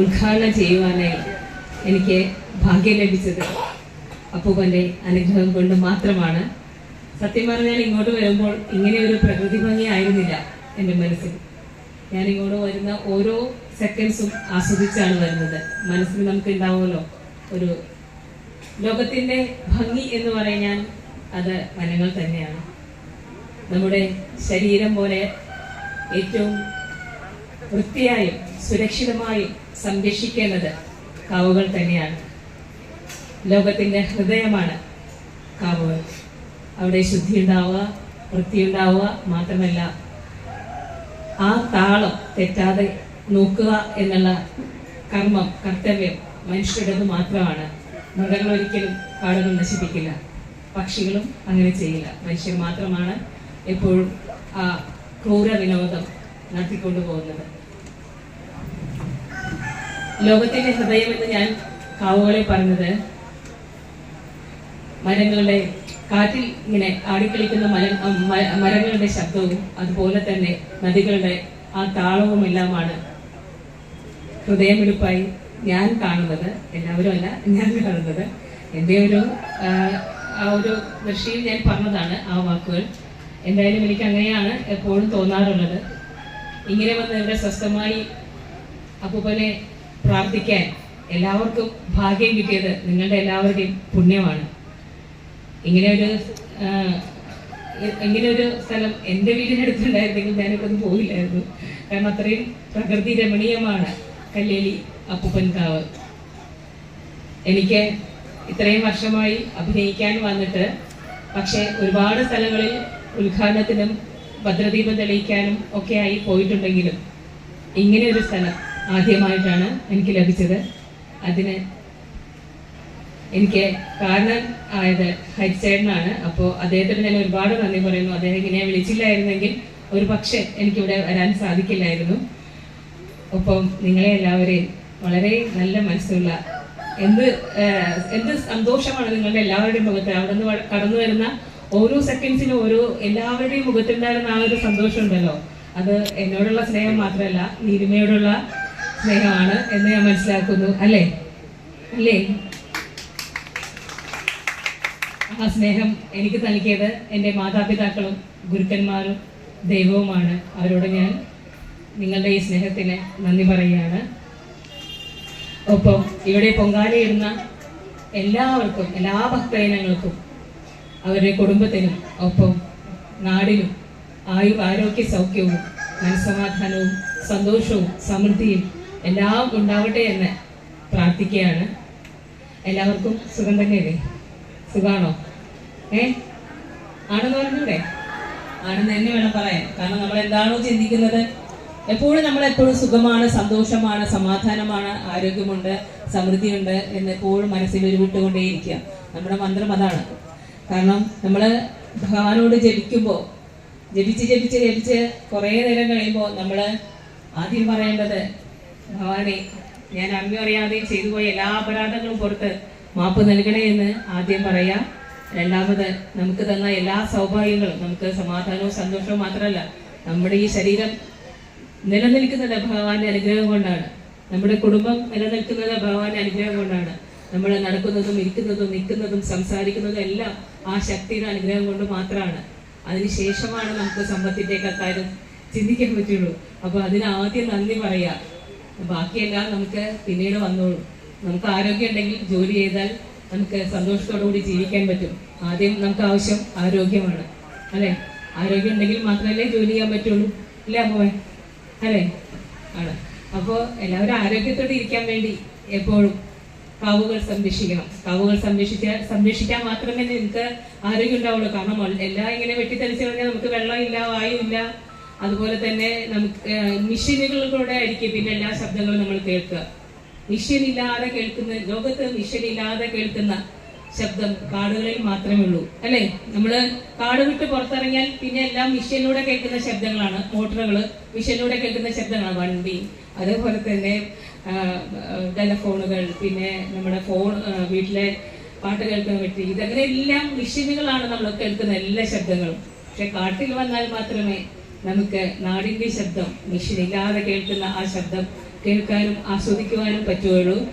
ഉദ്ഘാടനം ചെയ്യുവാനായി എനിക്ക് ഭാഗ്യം ലഭിച്ചത് അപ്പൂപ്പന്റെ അനുഗ്രഹം കൊണ്ട് മാത്രമാണ്. സത്യം പറഞ്ഞാൽ ഇങ്ങോട്ട് വരുമ്പോൾ ഇങ്ങനെ ഒരു പ്രകൃതി ഭംഗി ആയിരുന്നില്ല എന്റെ മനസ്സിൽ. ഞാൻ ഇങ്ങോട്ട് വരുന്ന ഓരോ സെക്കൻഡ്സും ആസ്വദിച്ചാണ് വരുന്നത്. മനസ്സിൽ നമുക്ക് ഉണ്ടാവുമല്ലോ ഒരു ലോകത്തിന്റെ ഭംഗി എന്ന് പറയാൻ അത് വനങ്ങൾ തന്നെയാണ്. നമ്മുടെ ശരീരം പോലെ ഏറ്റവും വൃത്തിയായും സുരക്ഷിതമായും സംരക്ഷിക്കേണ്ടത് കാവുകൾ തന്നെയാണ്. ലോകത്തിന്റെ ഹൃദയമാണ് കാവുകൾ. അവിടെ ശുദ്ധി ഉണ്ടാവുക വൃത്തിയുണ്ടാവുക മാത്രമല്ല ആ താളം തെറ്റാതെ നോക്കുക എന്നുള്ള കർമ്മം കർത്തവ്യം മനുഷ്യരുടേത് മാത്രമാണ്. മൃഗങ്ങൾ ഒരിക്കലും കാടുകൾ നശിപ്പിക്കില്ല. പക്ഷികളും അങ്ങനെ ചെയ്യില്ല. മനുഷ്യർ മാത്രമാണ് എപ്പോഴും ആ ക്രൂര വിനോദം നടത്തിക്കൊണ്ടു പോകുന്നത് ലോകത്തിന്റെ ഹൃദയം എന്ന് ഞാൻ കാവുകളെ പറഞ്ഞത് മരങ്ങളുടെ കാറ്റിൽ ഇങ്ങനെ ആടിക്കളിക്കുന്ന മര മരങ്ങളുടെ ശബ്ദവും അതുപോലെ തന്നെ നദികളുടെ ആ താളവും എല്ലാമാണ് ഹൃദയമെടുപ്പായി ഞാൻ കാണുന്നത്. എല്ലാവരും അല്ല ഞാൻ കാണുന്നത്. എന്റെ ഒരു ആ, ഒരു ദൃഷ്ടിയിൽ ഞാൻ പറഞ്ഞതാണ് ആ വാക്കുകൾ. എന്തായാലും എനിക്ക് അങ്ങനെയാണ് എപ്പോഴും തോന്നാറുള്ളത്. ഇങ്ങനെ വന്ന് ഇവിടെ സ്വസ്ഥമായി അപ്പൂപ്പനെ പ്രാർത്ഥിക്കാൻ എല്ലാവർക്കും ഭാഗ്യം കിട്ടിയത് നിങ്ങളുടെ എല്ലാവരുടെയും പുണ്യമാണ്. ഇങ്ങനെ ഒരു ഇങ്ങനെ ഒരു സ്ഥലം എന്റെ വീടിനടുത്തുണ്ടായിരുന്നെങ്കിൽ ഞാനിവിടെ നിന്ന് പോയില്ലായിരുന്നു. കാരണം അത്രയും പ്രകൃതി രമണീയമാണ് കല്ലേലി അപ്പൂപ്പൻകാവ്. എനിക്ക് ഇത്രയും വർഷമായി അഭിനയിക്കാൻ വന്നിട്ട് പക്ഷേ ഒരുപാട് സ്ഥലങ്ങളിൽ ഉദ്ഘാടനത്തിനും ഭദ്രദീപം തെളിയിക്കാനും ഒക്കെ ആയി പോയിട്ടുണ്ടെങ്കിലും ഇങ്ങനെ ഒരു സ്ഥലം ആദ്യമായിട്ടാണ് എനിക്ക് ലഭിച്ചത്. അതിന് എനിക്ക് കാരണം ആയത് ഹരിച്ചേട്ടനാണ്. അപ്പോൾ അദ്ദേഹത്തിന് ഞാൻ ഒരുപാട് നന്ദി പറയുന്നു. അദ്ദേഹം ഇങ്ങനെ വിളിച്ചില്ലായിരുന്നെങ്കിൽ ഒരു പക്ഷേ എനിക്കിവിടെ വരാൻ സാധിക്കില്ലായിരുന്നു. ഒപ്പം നിങ്ങളെ എല്ലാവരെയും വളരെ നല്ല മനസ്സുള്ള എന്ത് എന്ത് സന്തോഷമാണ് നിങ്ങളുടെ എല്ലാവരുടെയും മുഖത്ത് അവിടെ നിന്ന് കടന്നു വരുന്ന ഓരോ സെക്കൻഡ്സിനും ഓരോ എല്ലാവരുടെയും മുഖത്തുണ്ടായിരുന്ന ആ ഒരു സന്തോഷം ഉണ്ടല്ലോ അത് എന്നോടുള്ള സ്നേഹം മാത്രമല്ല നീലിമയോടുള്ള സ്നേഹമാണ് എന്ന് ഞാൻ മനസ്സിലാക്കുന്നു. അല്ലേ? അല്ലേ? ആ സ്നേഹം എനിക്ക് നൽകിയത് എന്റെ മാതാപിതാക്കളും ഗുരുക്കന്മാരും ദൈവവുമാണ്. അവരോട് ഞാൻ നിങ്ങളുടെ ഈ സ്നേഹത്തിന് നന്ദി പറയുകയാണ്. ഒപ്പം ഇവിടെ പൊങ്കാലയിടുന്ന എല്ലാവർക്കും എല്ലാ ഭക്തജനങ്ങൾക്കും അവരുടെ കുടുംബത്തിനും ഒപ്പം നാടിനും ആയു ആരോഗ്യ സൗഖ്യവും മനസ്സമാധാനവും സന്തോഷവും സമൃദ്ധിയും എല്ലാം ഉണ്ടാവട്ടെ എന്ന് പ്രാർത്ഥിക്കുകയാണ്. എല്ലാവർക്കും സുഖം തന്നെയല്ലേ? സുഖാണോ? ഏ? ആണെന്ന് പറഞ്ഞൂടെ? ആണെന്ന് തന്നെ വേണം പറയാൻ. കാരണം നമ്മൾ എന്താണോ ചിന്തിക്കുന്നത്. എപ്പോഴും നമ്മൾ എപ്പോഴും സുഖമാണ് സന്തോഷമാണ് സമാധാനമാണ് ആരോഗ്യമുണ്ട് സമൃദ്ധിയുണ്ട് എന്ന് എപ്പോഴും മനസ്സിൽ ഉരുവിട്ടുകൊണ്ടേയിരിക്കുക. നമ്മുടെ മന്ത്രം അതാണ്. കാരണം നമ്മൾ ഭഗവാനോട് ജപിക്കുമ്പോൾ ജപിച്ച് ജപിച്ച് ജപിച്ച് കുറേ നേരം കഴിയുമ്പോൾ നമ്മൾ ആദ്യം പറയേണ്ടത് ഭഗവാനെ ഞാൻ അമ്മ അറിയാതെ ചെയ്തു പോയ എല്ലാ അപരാധങ്ങളും പുറത്ത് മാപ്പ് നൽകണേ എന്ന് ആദ്യം പറയാം. രണ്ടാമത് നമുക്ക് തന്ന എല്ലാ സൗഭാഗ്യങ്ങളും നമുക്ക് സമാധാനവും സന്തോഷവും മാത്രമല്ല നമ്മുടെ ഈ ശരീരം നിലനിൽക്കുന്നത് ഭഗവാന്റെ അനുഗ്രഹം കൊണ്ടാണ്. നമ്മുടെ കുടുംബം നിലനിൽക്കുന്നത് ഭഗവാന്റെ അനുഗ്രഹം കൊണ്ടാണ്. നമ്മൾ നടക്കുന്നതും ഇരിക്കുന്നതും നിൽക്കുന്നതും സംസാരിക്കുന്നതും എല്ലാം ആ ശക്തിയുടെ അനുഗ്രഹം കൊണ്ട് മാത്രമാണ് അതിനുശേഷമാണ് നമുക്ക് സമ്പത്തിന്റെ കാര്യം ചിന്തിക്കാൻ പറ്റുള്ളൂ. അപ്പോൾ അതിന് ആദ്യം നന്ദി പറയാ. ബാക്കിയെല്ലാം നമുക്ക് പിന്നീട് വന്നോളൂ. നമുക്ക് ആരോഗ്യം ഉണ്ടെങ്കിൽ ജോലി ചെയ്താൽ നമുക്ക് സന്തോഷത്തോടു കൂടി ജീവിക്കാൻ പറ്റും. ആദ്യം നമുക്ക് ആവശ്യം ആരോഗ്യമാണ്. അല്ലേ? ആരോഗ്യം ഉണ്ടെങ്കിൽ മാത്രമല്ലേ ജോലി ചെയ്യാൻ പറ്റുള്ളൂ. അല്ലേ അമ്മേ അല്ലേ? ആണ്. അപ്പോൾ എല്ലാവരും ആരോഗ്യത്തോടെ ഇരിക്കാൻ വേണ്ടി എപ്പോഴും കാവുകൾ സംരക്ഷിക്കണം. കാവുകൾ സംരക്ഷിച്ചാൽ സംരക്ഷിക്കാൻ മാത്രമേ നിങ്ങൾക്ക് ആരോഗ്യം ഉണ്ടാവുള്ളൂ. കാരണം എല്ലാം ഇങ്ങനെ വെട്ടിത്തെളിച്ച് കഴിഞ്ഞാൽ നമുക്ക് വെള്ളമില്ല വായുവില്ല അതുപോലെ തന്നെ നമുക്ക് മിഷീനുകളിലൂടെ ആയിരിക്കും പിന്നെ എല്ലാ ശബ്ദങ്ങളും നമ്മൾ കേൾക്കുക. മിഷീൻ ഇല്ലാതെ കേൾക്കുന്ന ലോകത്ത് മിഷീൻ ഇല്ലാതെ കേൾക്കുന്ന ശബ്ദം കാടുകളിൽ മാത്രമേ ഉള്ളൂ. അല്ലേ? നമ്മൾ കാട് വിട്ട് പുറത്തിറങ്ങിയാൽ പിന്നെ എല്ലാം മിഷനിലൂടെ കേൾക്കുന്ന ശബ്ദങ്ങളാണ്. മോട്ടറുകൾ മിഷനിലൂടെ കേൾക്കുന്ന ശബ്ദങ്ങളാണ്. വണ്ടി അതേപോലെ തന്നെ ടെലഫോണുകൾ പിന്നെ നമ്മുടെ ഫോൺ വീട്ടിലെ പാട്ട് കേൾക്കുന്ന പറ്റി ഇതങ്ങനെ എല്ലാം മിഷനുകളാണ് നമ്മൾ കേൾക്കുന്ന എല്ലാ ശബ്ദങ്ങളും. പക്ഷെ കാട്ടിൽ വന്നാൽ മാത്രമേ നമുക്ക് നാടിന്റെ ശബ്ദം മിഷനില്ലാതെ കേൾക്കുന്ന ആ ശബ്ദം കേൾക്കാനും ആസ്വദിക്കുവാനും പറ്റുകയുള്ളൂ.